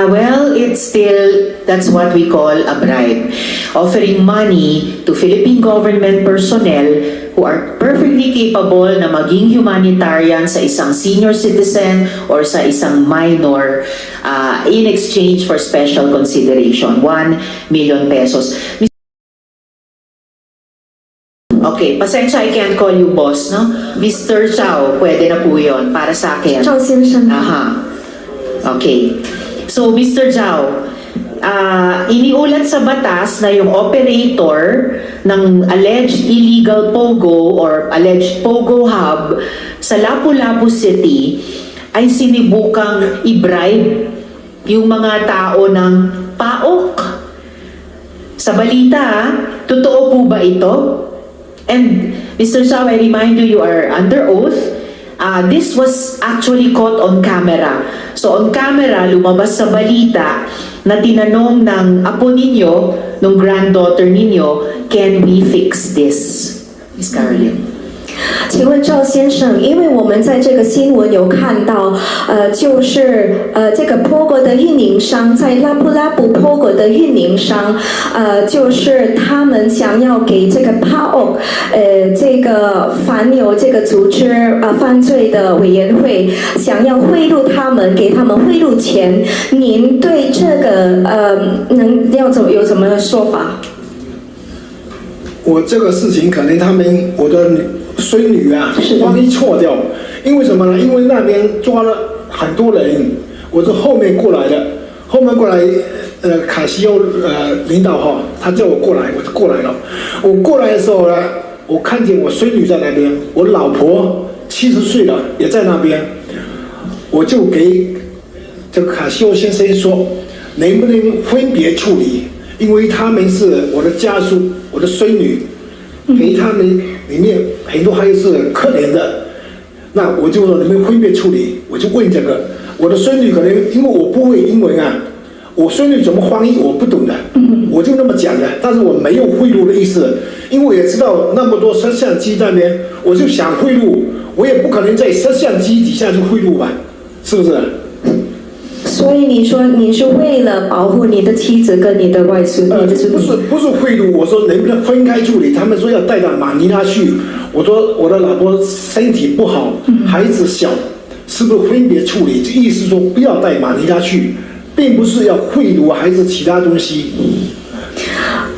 Ah, well, it's still, that's what we call a bribe. Offering money to Philippine government personnel who are perfectly capable na maging humanitarian sa isang senior citizen or sa isang minor uh, in exchange for special consideration, 1 million pesos. Okay, pasensya, I can't call you boss, no? Mr. Chow, pwede na po yun para sa akin. Chow Sir Aha. Okay. So, Mr. Zhao, ah, iniulat sa batas na yung operator ng alleged illegal POGO or alleged POGO hub sa Lapu-Lapu City ay sinibukang i-bribe yung mga tao ng PAOK. Sa balita, totoo po ba ito? And Mr. Zhao, I remind you, you are under oath. Uh, this was actually caught on camera. So on camera, lumabas sa balita na tinanong ng apo ninyo, ng granddaughter ninyo, can we fix this? Miss Caroline. 请问赵先生，因为我们在这个新闻有看到，呃，就是呃这个 POGO 的运营商在拉布拉布 POGO 的运营商，呃，就是他们想要给这个 PAO，呃，这个反有这个组织呃犯罪的委员会想要贿赂他们，给他们贿赂钱，您对这个呃能要怎有什么说法？我这个事情可能他们我的女孙女啊万一错掉，因为什么呢？因为那边抓了很多人，我是后面过来的，后面过来，呃，卡西欧呃领导哈，他叫我过来，我就过来了。我过来的时候呢，我看见我孙女在那边，我老婆七十岁了也在那边，我就给这个卡西欧先生说，能不能分别处理？因为他们是我的家属，我的孙女，给他们里面很多还有是可怜的，那我就说能不能分别处理？我就问这个，我的孙女可能因为我不会英文啊，我孙女怎么翻译我不懂的，我就那么讲的，但是我没有贿赂的意思，因为我也知道那么多摄像机在那边，我就想贿赂，我也不可能在摄像机底下去贿赂吧，是不是？所以你说你是为了保护你的妻子跟你的外孙，不是不是贿赂，我说能不能分开处理？他们说要带到马尼拉去，我说我的老婆身体不好，孩子小，是不是分别处理？就意思说不要带马尼拉去，并不是要贿赂还是其他东西。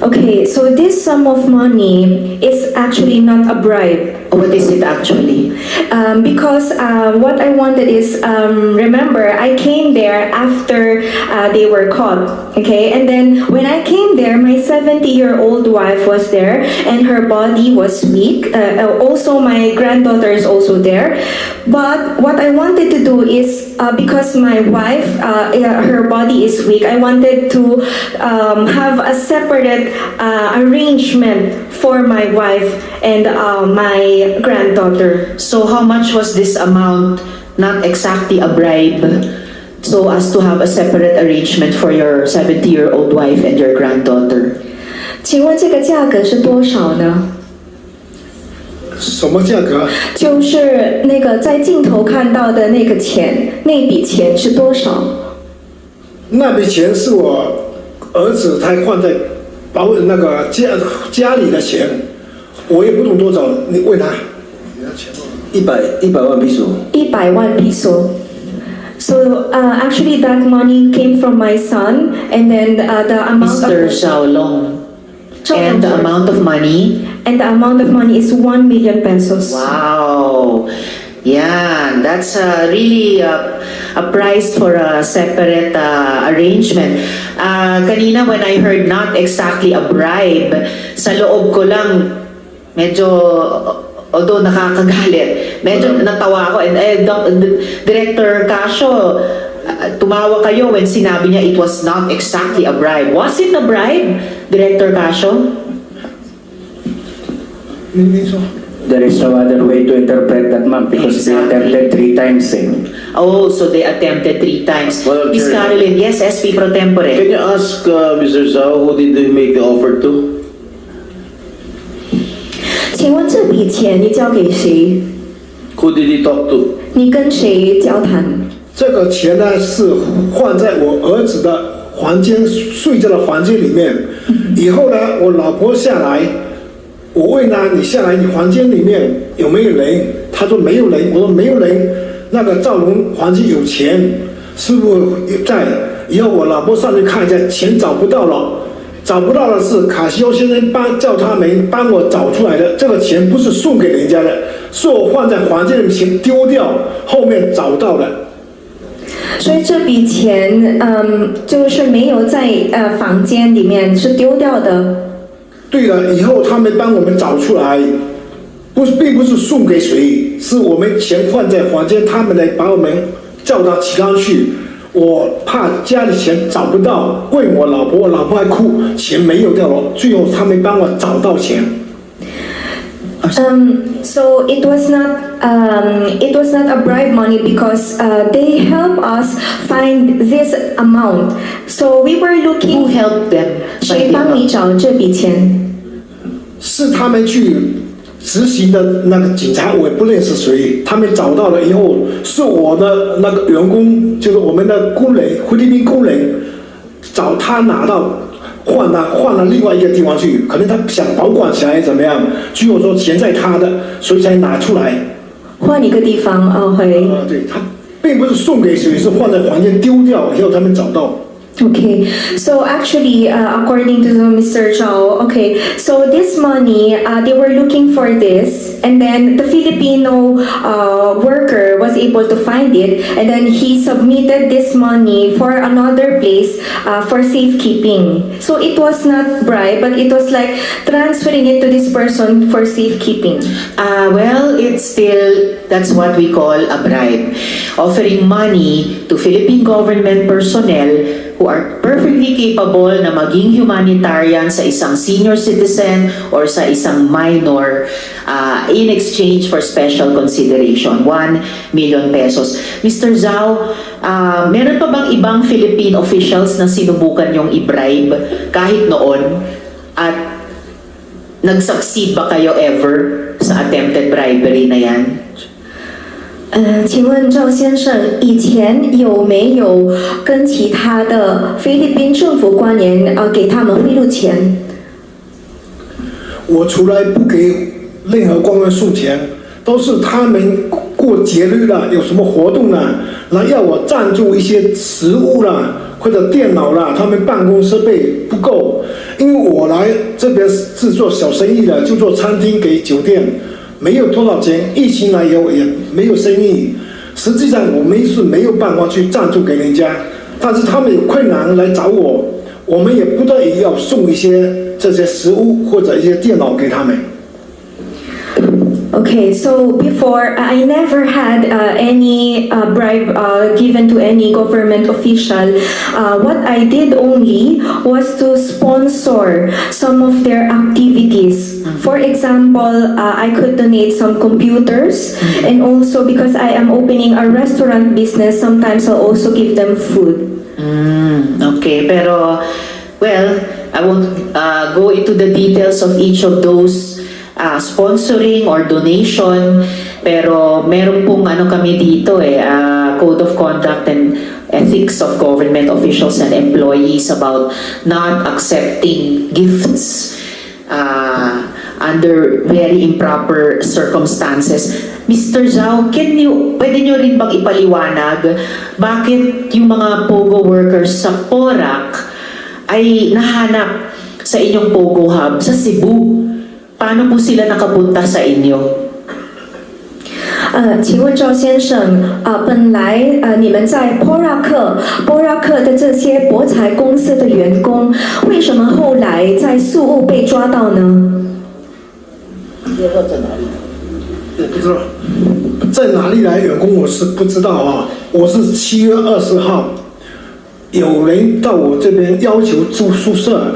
Okay, so this sum of money is actually not a bribe. What is it actually? Um, because uh, what I wanted is, um, remember, I came there after uh, they were caught, okay? And then when I came there, my 70 year old wife was there and her body was weak. Uh, uh, also, my granddaughter is also there. But what I wanted to do is, uh, because my wife, uh, her body is weak, I wanted to um, have a separate arrangement for my wife and uh, my granddaughter. So how much was this amount? Not exactly a bribe. So as to have a separate arrangement for your 70-year-old wife and your granddaughter. 请问这个价格是多少呢？什么价格？就是那个在镜头看到的那个钱，那笔钱是多少？那笔钱是我儿子他放在保那个家家里的钱，我也不懂多少，你问他。你的钱多少一百一百万比索，一百万 peso. So uh, actually, that money came from my son, and then uh, the amount Mr. of Xiaolong. Xiaolong, And the sorry. amount of money? and the amount of money is one million pesos. Wow! Yan, that's uh, really a, a price for a separate uh, arrangement. Uh, kanina when I heard not exactly a bribe, sa loob ko lang, medyo although nakakagalit medyo natawa ako and eh, Doc, Director Casio uh, tumawa kayo when sinabi niya it was not exactly a bribe was it a bribe Director Casio hindi There is no other way to interpret that, ma'am, because exactly. they attempted three times. Eh. Oh, so they attempted three times. Well, Ms. Carolyn, yes, SP pro tempore. Can you ask uh, Mr. Zhao who did they make the offer to? 请问这笔钱你交给谁？Who did he talk to? 你跟谁交谈？这个钱呢是放在我儿子的房间睡觉的房间里面。以后呢，我老婆下来，我问她你下来，你房间里面有没有人？她说没有人。我说没有人，那个赵龙房间有钱，师傅在。以后我老婆上去看一下，钱找不到了。找不到的是卡西欧先生帮叫他们帮我找出来的，这个钱不是送给人家的，是我放在房间里钱丢掉，后面找到的。所以这笔钱，嗯，就是没有在呃房间里面，是丢掉的。对了，以后他们帮我们找出来，不是并不是送给谁，是我们钱放在房间，他们来把我们叫到其他去。我怕家里钱找不到，问我老婆，我老婆还哭，钱没有掉了。最后他们帮我找到钱。Um, so it was not um, it was not a bribe money because uh, they help us find this amount. So we were looking. Who helped them? 谁帮你找这笔钱？是他们去执行的那个警察，我也不认识谁。他们找到了以后，是我的那个员工，就是我们的工人，菲律宾工人，找他拿到，换到换了另外一个地方去，可能他想保管起来怎么样？据我说钱在他的，所以才拿出来。换一个地方哦，会。啊，对他并不是送给谁，是放在房间丢掉以后他们找到。Okay, so actually, uh, according to Mr. Zhao, okay, so this money, uh, they were looking for this, and then the Filipino uh, worker was able to find it, and then he submitted this money for another place uh, for safekeeping. So it was not bribe, but it was like transferring it to this person for safekeeping. Ah, well, it's still, that's what we call a bribe. Offering money to Philippine government personnel who are perfectly capable na maging humanitarian sa isang senior citizen or sa isang minor ah, in exchange for special consideration, 1 million pesos. Mr. Zhao, ah, meron pa bang ibang Philippine officials na sinubukan yung i-bribe kahit noon? At Nag-succeed ba kayo ever sa attempted bribery na yan? 嗯，请问赵先生，以前有没有跟其他的菲律宾政府官员呃给他们贿赂钱？我从来不给任何官员送钱，都是他们过节日了，有什么活动了，来要我赞助一些食物啦，或者电脑啦，他们办公设备不够，因为我来这边是做小生意的，就做餐厅给酒店，没有多少钱，疫情来以后也没有生意，实际上我们是没有办法去赞助给人家，但是他们有困难来找我，我们也不得已要送一些这些食物或者一些电脑给他们。Okay, so before I never had any bribe given to any government official. What I did only was to sponsor some of their activities. For example, uh, I could donate some computers, and also because I am opening a restaurant business, sometimes I'll also give them food. Mm, okay, pero, well, I won't uh, go into the details of each of those uh, sponsoring or donation, pero meron pong ano kami dito eh, uh, Code of Conduct and Ethics of Government Officials and Employees about not accepting gifts uh, under very improper circumstances. Mr. Zhao, can you, pwede nyo rin bang ipaliwanag bakit yung mga POGO workers sa Porac ay nahanap sa inyong POGO hub sa Cebu? Paano po sila nakapunta sa inyo? 呃，请问赵先生，呃，本来呃你们在波拉克波拉克的这些博彩公司的员工，为什么后来在宿务被抓到呢？ 也不知道在哪里来员工，我是不知道啊。我是七月二十号，有人到我这边要求住宿舍，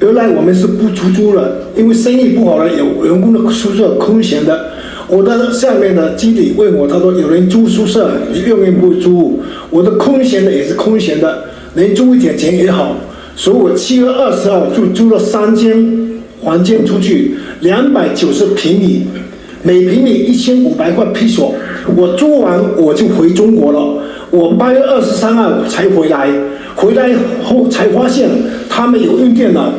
原来我们是不出租了，因为生意不好了，有员工的宿舍空闲的。我的下面的经理问我，他说有人租宿舍，你愿意不租？我的空闲的也是空闲的，能租一点钱也好，所以我七月二十号就租了三间房间出去，两百九十平米。每平米一千五百块披索，我租完我就回中国了。我八月二十三号才回来，回来后才发现他们有用电脑。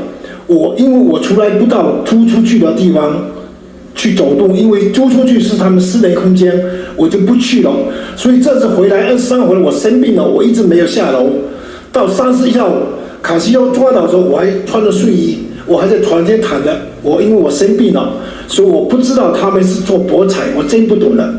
我因为我从来不到租出去的地方去走动，因为租出去是他们私人空间，我就不去了。所以这次回来二十三回来，我生病了，我一直没有下楼。到三十一号卡西欧抓到的时候，我还穿着睡衣，我还在床间躺着。我因为我生病了，所以我不知道他们是做博彩，我真不懂了。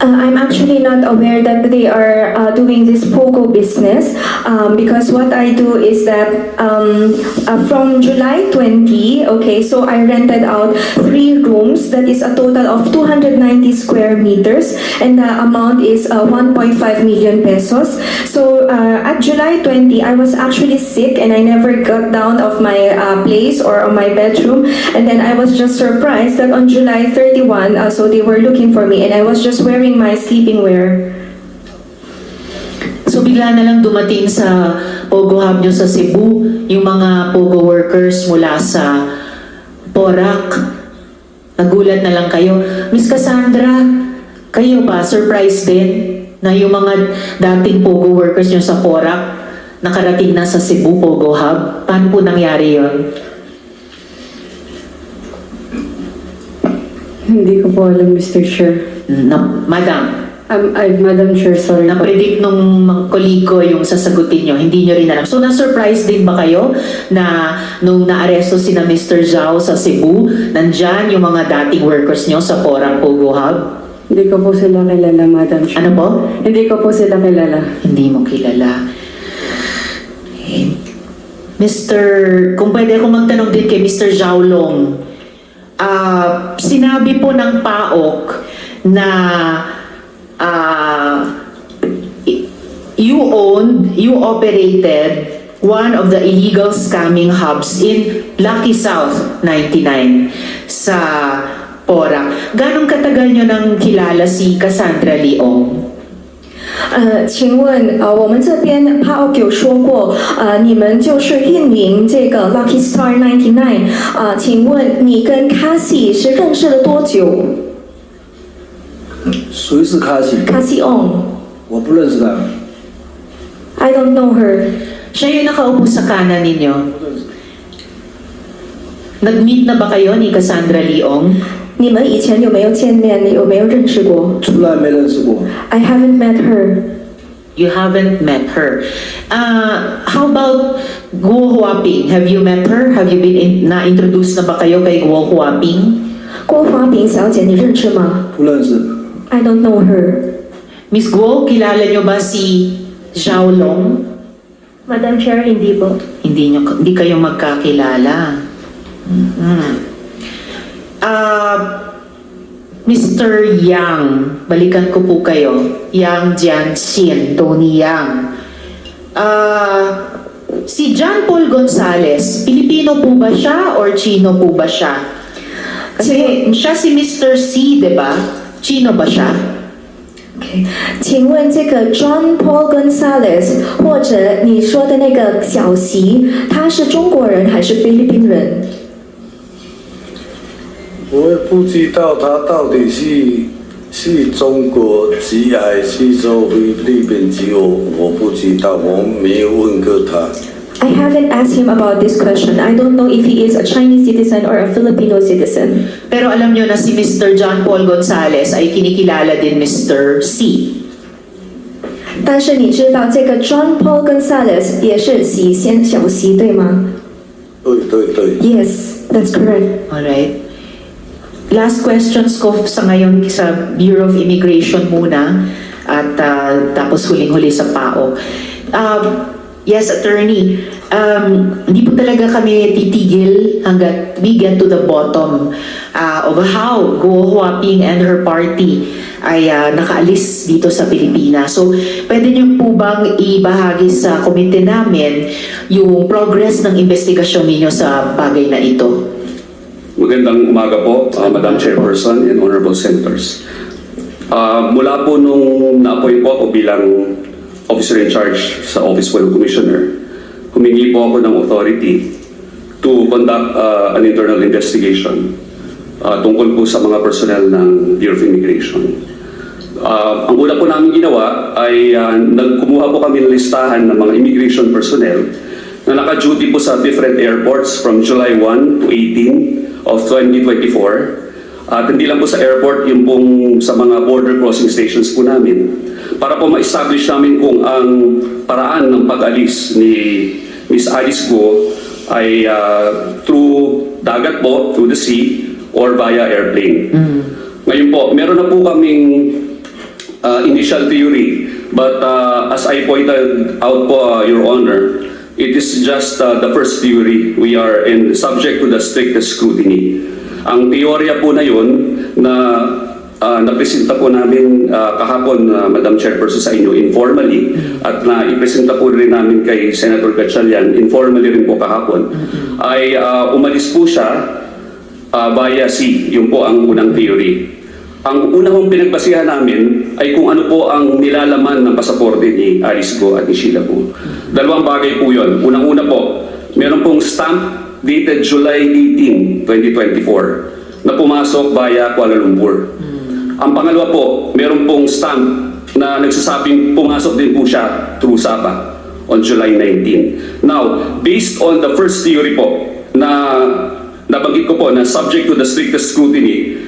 Uh, I'm actually not aware that they are uh, doing this pogo business. Um, because what I do is that um, uh, from July 20, okay, so I rented out three rooms. That is a total of 290 square meters. And the amount is uh, 1.5 million pesos. So uh, at July 20, I was actually sick and I never got down of my uh, place or on my bedroom. And then I was just surprised that on July 31, uh, so they were looking for me. And I was just wearing my sleeping wear. So bigla na lang dumating sa Pogo Hub nyo sa Cebu, yung mga Pogo workers mula sa Porac. Nagulat na lang kayo. Miss Cassandra, kayo ba surprised din na yung mga dating Pogo workers nyo sa Porac nakarating na sa Cebu Pogo Hub? Paano po nangyari yon? Hindi ko po alam, Mr. Chair. Na, madam, Um, ay, Madam Chair, sorry po. na-predict nung mga koliko yung sasagutin nyo, hindi nyo rin alam. So, na-surprise din ba kayo na nung naaresto si na Mr. Zhao sa Cebu, nandyan yung mga dating workers nyo sa Porang Pogo Hub? Hindi ko po sila kilala, Madam Chair. Ano po? Hindi ko po sila kilala. Hindi mo kilala. Eh, Mr. Kung pwede ako magtanong din kay Mr. Zhao Long, ah, sinabi po ng PAOK na ah, i- you owned, you operated one of the illegal scamming hubs in Lucky South 99 sa Porac. Ganong katagal nyo nang kilala si Cassandra Leong? 呃，请问，呃，我们这边 PAOK 有说过，呃，你们就是运营这个 Lucky Star 99，呃，请问你跟 Cassie 是认识了多久 谁是卡西？ ？Cassie On，I 我不认识他。 don't know her。 Siya yung nakaupo sa kanan ninyo. Nag-meet na ba kayo ni Cassandra Leong?你们以前有没有见面？有没有认识过从来没认识过。 ？I haven't met her. You haven't met her. Uh, how about Guo Huaping? Have you met her? Have you been in, na-introduce na ba kayo kay Guo Huaping? 郭华炳小姐，你认识吗不认识。 ？I don't know her. Miss Guo, kilala nyo ba si Zhao Long? Madam Chair, hindi po. Hindi, nyo, hindi kayo magkakilala. Mhm. Ah, Mr. Yang, balikan ko po kayo. Yang Jianxin, Tony Yang. Ah, si John Paul Gonzales, Pilipino po ba siya or Chino po ba siya? Kasi siya si Mr. C, di ba? Chino ba siya? OK，请问这个 John Paul Gonzalez 或者你说的那个小席，他是中国人还是菲律宾人？我也不知道他到底是是中国籍还是说菲律宾籍，我我不知道，我没有问过他。I haven't asked him about this question. I don't know if he is a Chinese citizen or a Filipino citizen. Pero alam nyo na si Mr. John Paul Gonzales ay kinikilala din Mr. C. 但是你知道这个 John Paul Gonzalez 也是席先小席对吗对对对， ？Yes, that's correct. Alright. Last questions ko sa ngayon sa Bureau of Immigration muna at ah, tapos huling-huli sa PAO. Um, yes, attorney. Um, hindi po talaga kami titigil hanggat we get to the bottom ah, of how Guo Huaping and her party ay ah, nakaalis dito sa Pilipinas. So, pwede niyo po bang ibahagi sa komite namin yung progress ng investigasyon ninyo sa bagay na ito? Magandang umaga po, uh, Madam Chairperson and Honorable Senators. Uh, mula po nung na-appoint po ako bilang officer in charge sa Office of Commissioner, humingi po ako ng authority to conduct uh, an internal investigation uh, tungkol po sa mga personnel ng Bureau of Immigration. Ah, ang una po namin ginawa ay ah, nagkumuha po kami ng listahan ng mga immigration personnel na naka-duty po sa different airports from July 1 to 18 of 2024. At hindi lang po sa airport, yung pong sa mga border crossing stations po namin. Para po ma-establish namin kung ang paraan ng pag-alis ni Miss Alice Go ay ah, through dagat po, through the sea, or via airplane. Ngayon po, meron na po kaming uh, initial theory. But uh, as I pointed out po, uh, Your Honor, it is just uh, the first theory. We are in subject to the strictest scrutiny. Ang teorya po na yun na uh, napresenta po namin uh, kahapon, uh, Madam Chairperson, sa inyo informally at na ipresenta po rin namin kay Senator Gatchalian informally rin po kahapon, ay uh, umalis po siya uh, via sea. Yun po ang unang theory. Ang una pinagbasihan namin ay kung ano po ang nilalaman ng pasaporte ni Alice Go at ni Sheila Go. Dalawang bagay po yun. Unang-una po, meron pong stamp dated July 18, 2024 na pumasok via Kuala Lumpur. Ang pangalawa po, meron pong stamp na nagsasabing pumasok din po siya through Sabah on July 19. Now, based on the first theory po na nabanggit ko po na subject to the strictest scrutiny,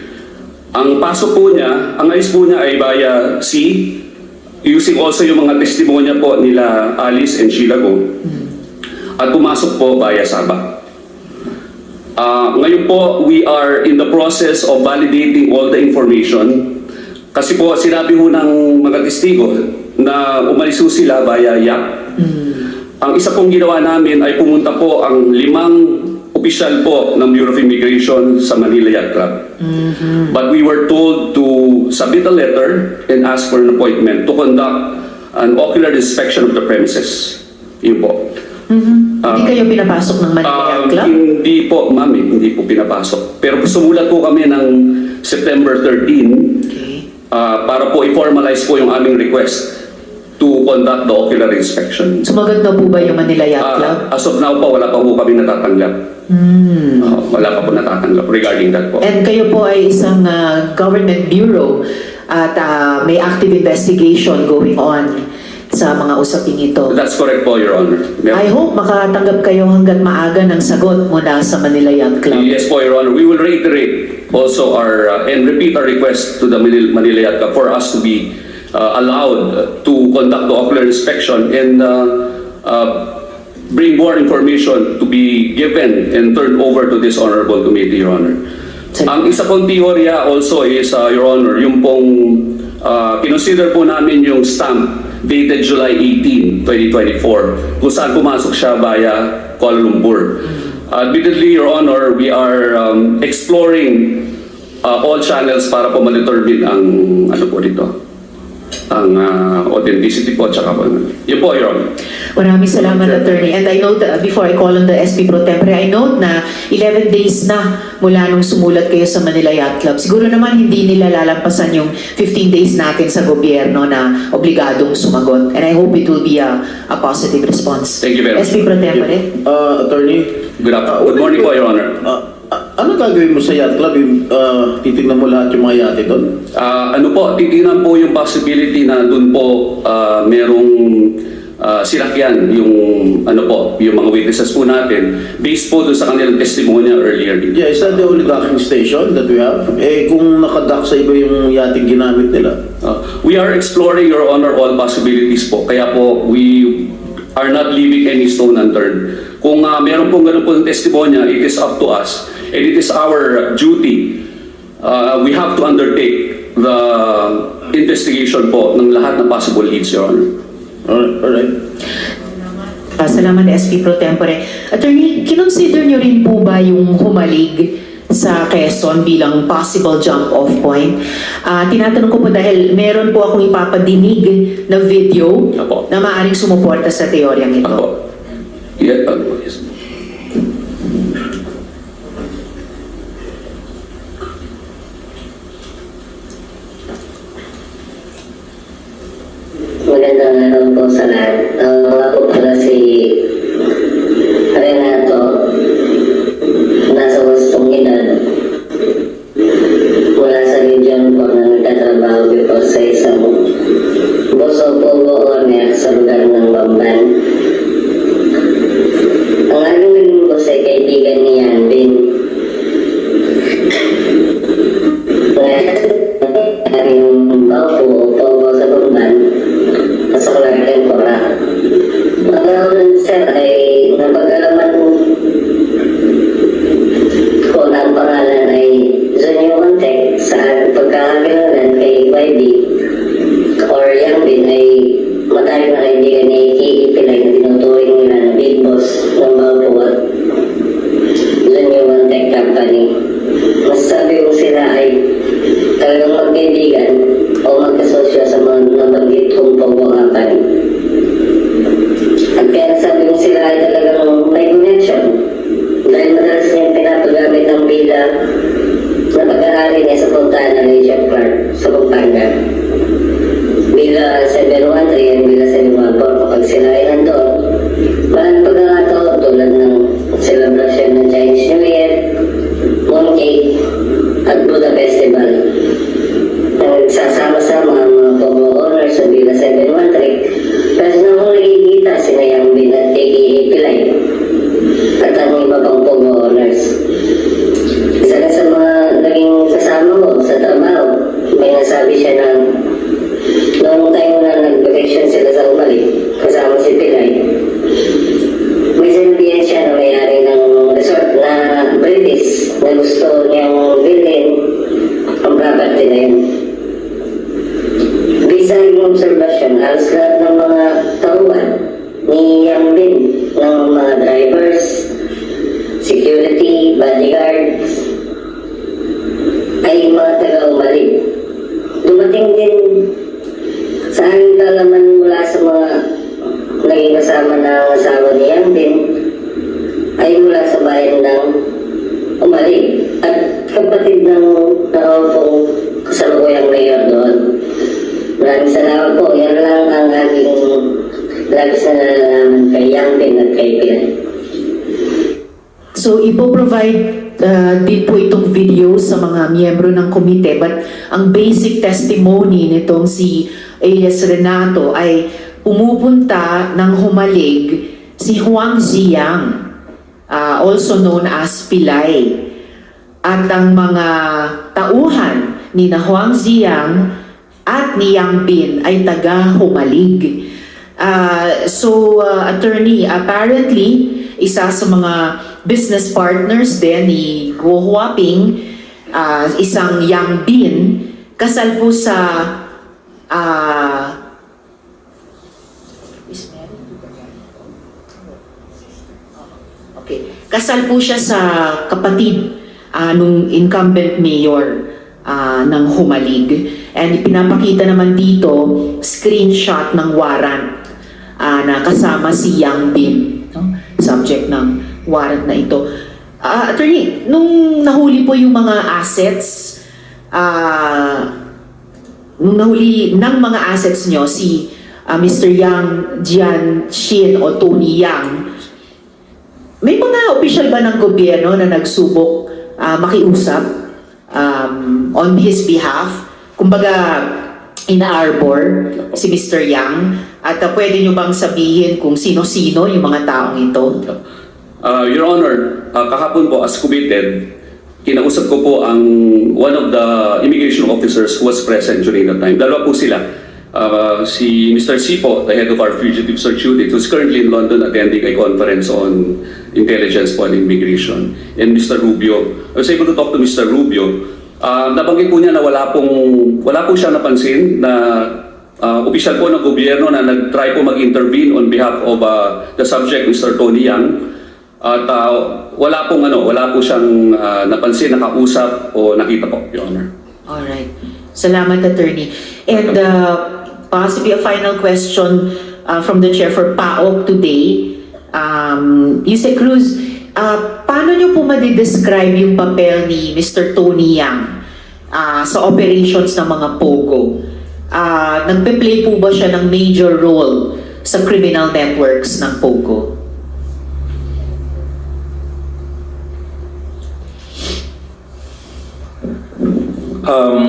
ang pasok po niya, ang alis po niya ay via sea, using also yung mga testimonya po nila Alice and Sheila Go. At pumasok po via Sabah. Ah, ngayon po, we are in the process of validating all the information. Kasi po, sinabi ho ng mga testigo na umalis ho sila via yacht. Ang isa pong ginawa namin ay pumunta po ang limang opisyal po ng Bureau of Immigration sa Manila Yacht Club. But we were told to submit a letter and ask for an appointment to conduct an ocular inspection of the premises. Yun po. Hindi kayo pinapasok ng Manila Yacht Um, Club? Hindi po, ma'am, eh, hindi po pinapasok. Pero sumulat po kami ng September 13 Okay. ah, para po i-formalize po yung aming request to conduct the ocular inspection. Sumagot na po ba yung Manila Yacht Ah, Club? as of now po, wala pa po kami natatanggap. Ah, wala pa po natatanggap regarding that po. And kayo po ay isang ah, government bureau at ah, may active investigation going on sa mga usaping ito. That's correct po, Your Honor. I hope makatanggap kayo hanggat maaga ng sagot mula sa Manila Yacht Club. Yes po, Your Honor. We will reiterate also our uh, and repeat our request to the Manil- Manila Yacht Club for us to be uh, allowed to conduct the ocular inspection and uh, uh, bring more information to be given and turned over to this honorable committee, Your Honor. Ang isa pong teorya also is, uh, Your Honor, yung pong uh, kinonsider po namin yung stamp dated July 18, 2024, kung saan pumasok siya via Kuala Lumpur. Admittedly, Your Honor, we are um, exploring uh, all channels para po ma-determine ang ano po dito, ang uh, authenticity po, tsaka po. Yun po, Your Honor. Maraming salamat, Attorney. And I note, that before I call on the SP Pro Tempore, I note na 11 days na mula nung sumulat kayo sa Manila Yacht Club. Siguro naman hindi nila lalampasan yung 15 days natin sa gobyerno na obligadong sumagot. And I hope it will be a, a positive response. Thank you very much. SP Pro Tempore. Uh, attorney, Good afternoon. Good morning po, Your Honor. uh, uh, ano gagawin mo sa yacht club? Uh, titignan mo lahat yung mga yate doon? Ah, ano po, titignan po yung possibility na doon po ah, merong ah, sinakyan yung ano po, yung mga witnesses po natin based po doon sa kanilang testimonya earlier. Yeah, is that the only docking station that we have? Eh, kung nakadock sa iba yung yating ginamit nila. Uh, we are exploring, Your Honor, all possibilities po. Kaya po, we are not leaving any stone unturned. Kung uh, meron pong ganun po ng testimonya, it is up to us. And it is our duty. Uh, we have to undertake the investigation po ng lahat ng possible leads, Your Honor. Alright, alright. Ah, salamat, SP Pro Tempore. Attorney, kinonsider nyo rin po ba yung humalig sa Quezon bilang possible jump-off point? Ah, tinatanong ko po dahil meron po akong ipapadinig na video Apo. na maaaring sumuporta sa teoryang ito. Ako. Yeah, ano, yes. 1 3 and Villa Bisa yung observation, halos lahat ng mga tauhan ni Yang Bin ng mga drivers, security, bodyguards, ay mga taga-umali. Dumating din sa aming kalaman mula sa mga naging kasama ng asawa ni Yang Bin ay mula sa bayan ng Umali at kapatid ng nakaupong kasalukuyang mayor doon. Maraming salamat po. Yan lang ang aking labis na nalalaman kay Yang Bin at kay Pilay. So, ipo-provide uh, din po itong video sa mga miyembro ng komite but ang basic testimony nitong si Elias Renato ay pumupunta ng humalig si Huang Ziyang, uh, also known as Pilay. At ang mga tauhan ni na Huang Ziyang at ni Yang Bin ay taga-humalig. Uh, so, uh, attorney, apparently, isa sa mga business partners din ni Guo Huaping, uh, isang Yang Bin, kasal po sa uh, Okay. Kasal po siya sa kapatid ah, nung incumbent mayor ah, ng Humalig. And ipinapakita naman dito screenshot ng warrant ah, na kasama si Yang Bin, no? subject ng warrant na ito. Ah, attorney, nung nahuli po yung mga assets, ah, nung nahuli ng mga assets nyo, si ah, Mr. Yang Jian Shin o Tony Yang, may mga opisyal ba ng gobyerno na nagsubok ah, makiusap um, on his behalf? Kumbaga, ina-arbor si Mr. Yang at ah, pwede nyo bang sabihin kung sino-sino yung mga taong ito? Uh, Your Honor, uh, kahapon po as committed, kinausap ko po ang one of the immigration officers who was present during that time. Dalawa po sila. Uh, si Mr. C po, the head of our fugitive search unit, who's currently in London attending a conference on intelligence and immigration. And Mr. Rubio. I was able to talk to Mr. Rubio. Uh, nabanggit po niya na wala pong wala po siya napansin na uh, opisyal po ng gobyerno na nag-try po mag-intervene on behalf of uh, the subject, Mr. Tony Yang. At uh, wala pong ano, wala po siyang uh, napansin, nakausap o nakita po, Your Honor. Alright. Salamat, attorney. And uh, possibly a final question uh, from the chair for PAOK today. Um, Yuse Cruz, uh, paano niyo po madidescribe yung papel ni Mr. Tony Yang uh, sa operations ng mga POGO? Uh, nagpe-play po ba siya ng major role sa criminal networks ng POGO? Um,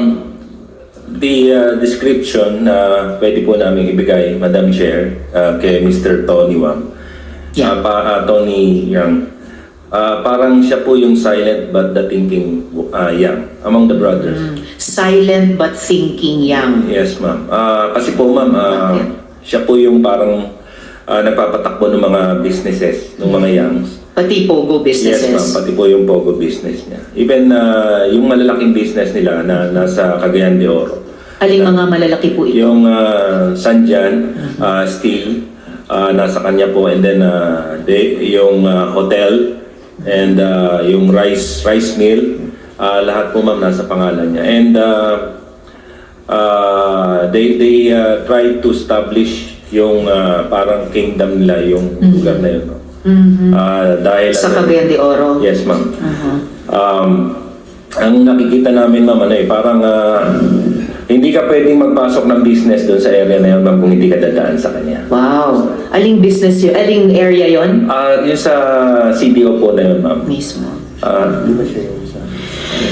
the uh, description na pwede po namin ibigay, Madam Chair, uh, kay Mr. Tony Wang. Yeah. Uh, pa, uh, Tony Yang. Uh, parang siya po yung silent but the thinking uh, Yang among the brothers. Silent but thinking Yang. Yes, ma'am. Ah, kasi po, ma'am, ah, Okay. siya po yung parang ah, nagpapatakbo ng mga businesses, ng mga youngs. Pati Pogo Yes, ma'am. businesses. Pati po yung Pogo business niya. Even ah, yung malalaking business nila na nasa Cagayan de Oro. Aling mga malalaki po ito? Yung uh, Sanjan, ah, Steel, ah, nasa kanya po. And then ah, de, yung ah, hotel and ah, yung rice rice mill. ah, lahat po ma'am nasa pangalan niya. And ah, ah, they, they ah, try to establish yung ah, parang kingdom nila, yung lugar na yun. no? Ah, dahil Sa Cagayan de Oro? Yes, ma'am. Aha. Um, ang nakikita namin ma'am, ano eh, parang ah, hindi ka pwedeng magpasok ng business doon sa area na yun kung hindi ka dadaan sa kanya. Wow. Aling business yun? Aling area yon Ah, yung sa CDO po na yun ma'am. Mismo. Ah,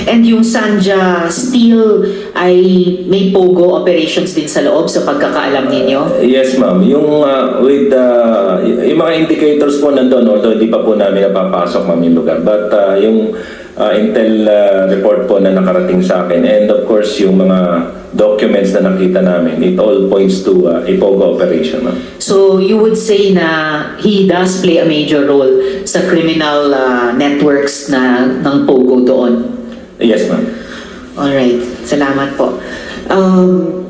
And yung Sanja Steel ay may Pogo operations din sa loob sa pagkakaalam ninyo? yes ma'am, yung ah, with the y- yung mga indicators po nandun, although hindi pa po namin napapasok ma'am yung lugar. But ah, yung ah, intel ah, report po na nakarating sa akin and of course yung mga documents na nakita namin, it all points to ah, a POGO operation ma'am. So you would say na he does play a major role sa criminal uh, networks na ng Pogo doon. Yes ma'am. Alright, salamat po. Um,